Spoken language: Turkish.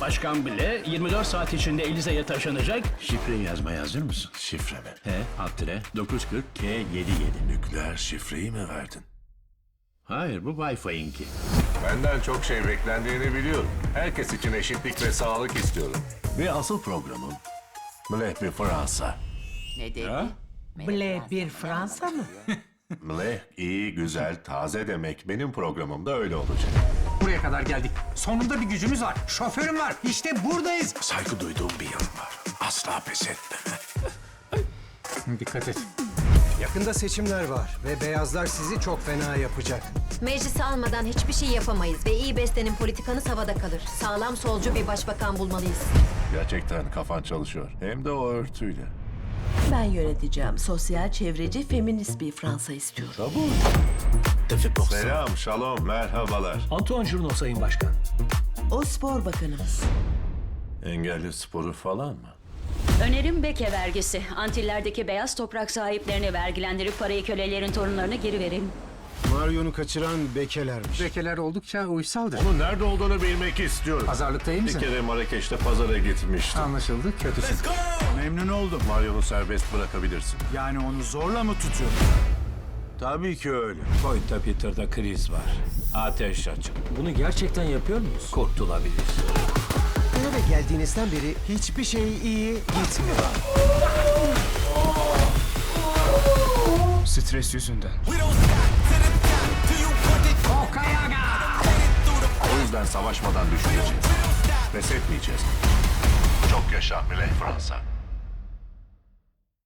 Başkan bile 24 saat içinde Elize'ye taşınacak. Şifreyi yazmaya hazır mısın? Şifre mi? H alt tire 940 K77. Nükleer şifreyi mi verdin? Hayır bu Wi-Fi'inki. Benden çok şey beklendiğini biliyorum. Herkes için eşitlik ve sağlık istiyorum. Ve asıl programım Black bir Fransa. Ne dedi? Ble bir Fransa mı? Black iyi, güzel, taze demek benim programımda öyle olacak. Buraya kadar geldik. Sonunda bir gücümüz var. Şoförüm var. İşte buradayız. Saygı duyduğum bir yanım var. Asla pes etme. Dikkat et. Yakında seçimler var ve beyazlar sizi çok fena yapacak. Meclisi almadan hiçbir şey yapamayız ve iyi beslenin politikanız havada kalır. Sağlam solcu bir başbakan bulmalıyız. Gerçekten kafan çalışıyor. Hem de o örtüyle. Ben yöneteceğim. Sosyal, çevreci, feminist bir Fransa istiyorum. Selam, şalom, merhabalar. Antoine Juno Sayın Başkan. O spor bakanımız. Engelli sporu falan mı? Önerim Beke vergisi. Antillerdeki beyaz toprak sahiplerini vergilendirip parayı kölelerin torunlarına geri verin. Marion'u kaçıran bekelermiş. Bekeler oldukça uysaldır. Onun nerede olduğunu bilmek istiyorum. Pazarlıkta iyi Bir kere Marrakeş'te pazara gitmiştim. Anlaşıldı. Kötüsün. Memnun oldum. Marion'u serbest bırakabilirsin. Yani onu zorla mı tutuyor? Tabii ki öyle. Pointa Peter'da kriz var. Ateş açık. Bunu gerçekten yapıyor muyuz? Kurtulabilir. Eve geldiğinizden beri hiçbir şey iyi gitmiyor. Stres yüzünden. Yüzden savaşmadan düşmeyeceğiz. Pes etmeyeceğiz. Çok yaşa Millet Fransa.